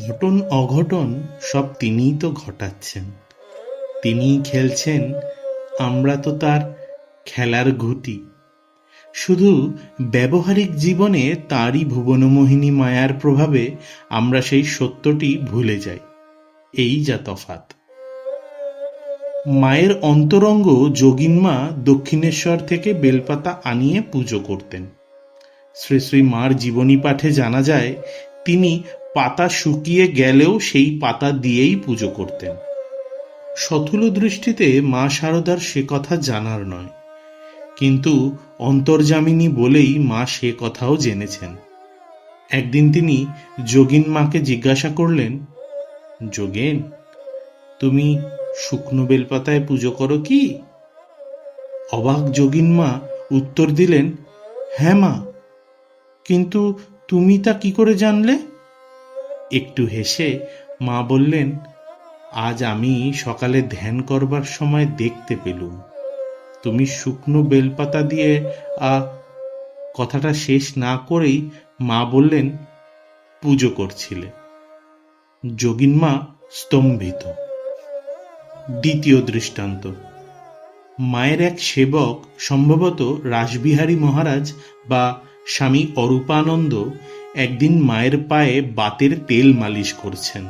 ঘটন অঘটন সব তিনিই তো ঘটাচ্ছেন। তিনিই খেলছেন, আমরা তো তার খেলার ঘুটি। শুধু ব্যবহারিক জীবনে তারই ভুবনমোহিনী মায়ার প্রভাবে আমরা সেই সত্যটি ভুলে যাই। এই যা তফাত মায়ের অন্তরঙ্গ যোগিনমা দক্ষিণেশ্বর থেকে বেলপাতা আনিয়ে পুজো করতেন। শ্রী শ্রী মার জীবনী পাঠে জানা যায়, তিনি পাতা শুকিয়ে গেলেও সেই পাতা দিয়েই পুজো করতেন। সথুল দৃষ্টিতে মা শারদার সে কথা জানার নয়। কিন্তু অন্তর্জামিনী বলেই মা সে কথাও জেনেছেন। একদিন তিনি যোগিন মাকে জিজ্ঞাসা করলেন, যোগেন, তুমি শুকনো বেলপাতায় পুজো করো কি? অবাক যোগিন মা উত্তর দিলেন হ্যাঁ মা, কিন্তু তুমি তা কি করে জানলে? একটু হেসে মা বললেন, আজ আমি সকালে ধ্যান করবার সময় দেখতে পেলুম। তুমি শুকনো বেলপাতা দিয়ে, আ, কথাটা শেষ না করেই মা বললেন, পুজো করছিলে। যোগিন মা স্তম্ভিত। দ্বিতীয় দৃষ্টান্ত। মায়ের এক সেবক, সম্ভবত রাসবিহারী মহারাজ বা স্বামী অরূপানন্দ একদিন মায়ের পায়ে বাতের তেল মালিশ করছেন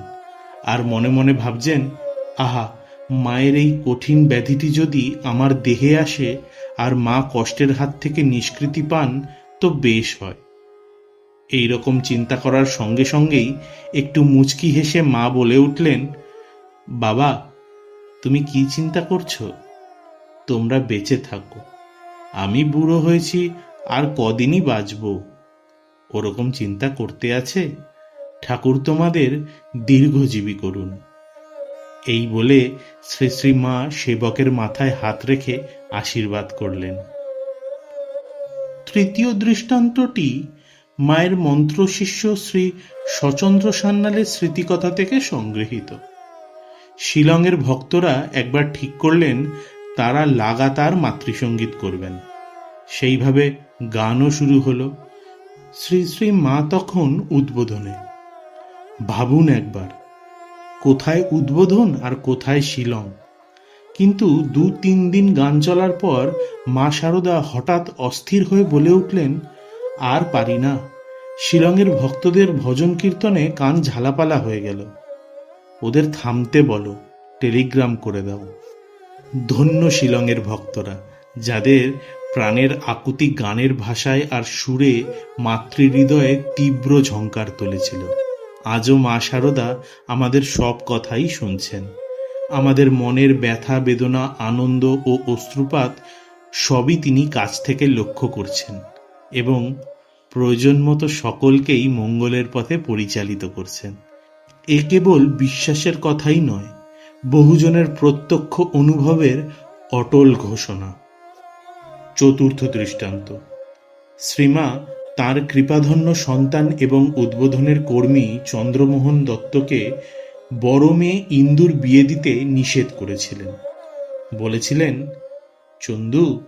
আর মনে মনে ভাবছেন, আহা, মায়ের এই কঠিন ব্যাধিটি যদি আমার দেহে আসে আর মা কষ্টের হাত থেকে নিষ্কৃতি পান, তো বেশ হয়। এই রকম চিন্তা করার সঙ্গে সঙ্গেই একটু মুচকি হেসে মা বলে উঠলেন, বাবা, তুমি কি চিন্তা করছ? তোমরা বেঁচে থাকো। আমি বুড়ো হয়েছি, আর কদিনই বাঁচব? ওরকম চিন্তা করতে আছে? ঠাকুর তোমাদের দীর্ঘজীবী করুন। এই বলে শ্রী শ্রী মা সেবকের মাথায় হাত রেখে আশীর্বাদ করলেন। তৃতীয় দৃষ্টান্তটি মায়ের মন্ত্রশিষ্য শ্রী সচন্দ্র সান্যালের স্মৃতিকথা থেকে সংগৃহীত। শিলংয়ের ভক্তরা একবার ঠিক করলেন, তারা লাগাতার মাতৃসঙ্গীত করবেন। সেইভাবে গানও শুরু হলো। শ্রী শ্রী মা তখন উদ্বোধনে। ভাবুন একবার, কোথায় উদ্বোধন আর কোথায় শিলং? কিন্তু দু তিন দিন গান চলার পর মা শারদা হঠাৎ অস্থির হয়ে বলে উঠলেন, আর পারি না। শিলংয়ের ভক্তদের ভজন কীর্তনে কান ঝালাপালা হয়ে গেল। ওদের থামতে বলো, টেলিগ্রাম করে দাও। ধন্য শিলংয়ের ভক্তরা, যাদের প্রাণের আকুতি গানের ভাষায় আর সুরে মাতৃহৃদয়ে তীব্র ঝঙ্কার তুলেছিল। আজও মা শারদা আমাদের সব কথাই শুনছেন। আমাদের মনের ব্যথা, বেদনা, আনন্দ ও অশ্রুপাত সবই তিনি কাছ থেকে লক্ষ্য করছেন এবং প্রয়োজন মতো সকলকেই মঙ্গলের পথে পরিচালিত করছেন। এ কেবল বিশ্বাসের কথাই নয়, বহুজনের প্রত্যক্ষ অনুভবের অটল ঘোষণা। চতুর্থ দৃষ্টান্ত। শ্রীমা তার কৃপাধন্য সন্তান এবং উদ্বোধনের কর্মী চন্দ্রমোহন দত্তকে বড় মেয়ে ইন্দুর বিয়ে দিতে নিষেধ করেছিলেন। বলেছিলেন, চন্দু,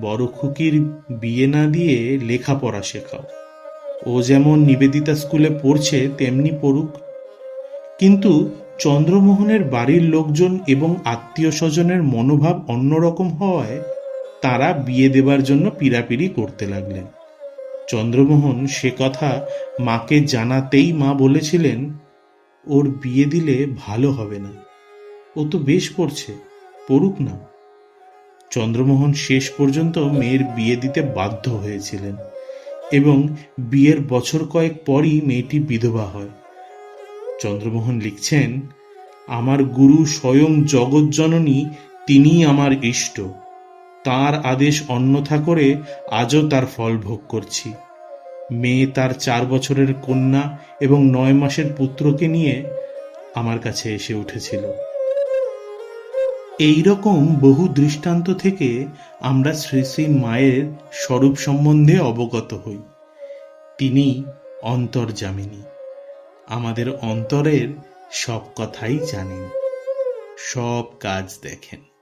বড় খুকির বিয়ে না দিয়ে লেখাপড়া শেখাও। ও যেমন নিবেদিতা স্কুলে পড়ছে, তেমনি পড়ুক। কিন্তু চন্দ্রমোহনের বাড়ির লোকজন এবং আত্মীয় স্বজনের মনোভাব অন্যরকম হওয়ায় তারা বিয়ে দেবার জন্য পিড়াপিড়ি করতে লাগলেন। চন্দ্রমোহন সে কথা মাকে জানাতেই মা বলেছিলেন, ওর বিয়ে দিলে ভালো হবে না। ও তো বেশ পড়ছে, পড়ুক না। চন্দ্রমোহন শেষ পর্যন্ত মেয়ের বিয়ে দিতে বাধ্য হয়েছিলেন এবং বিয়ের বছর কয়েক পরই মেয়েটি বিধবা হয়। চন্দ্রমোহন লিখছেন, আমার গুরু স্বয়ং জগজ্জননী, তিনিই আমার ইষ্ট। তার আদেশ অন্যথা করে আজও তার ফল ভোগ করছি। মেয়ে তার চার বছরের কন্যা এবং নয় মাসের পুত্রকে নিয়ে আমার কাছে এসে উঠেছিল। এই রকম বহু দৃষ্টান্ত থেকে আমরা শ্রী শ্রী মায়ের স্বরূপ সম্বন্ধে অবগত হই। তিনি অন্তর্জামিনী আমাদের অন্তরের সব কথাই জানেন, সব কাজ দেখেন।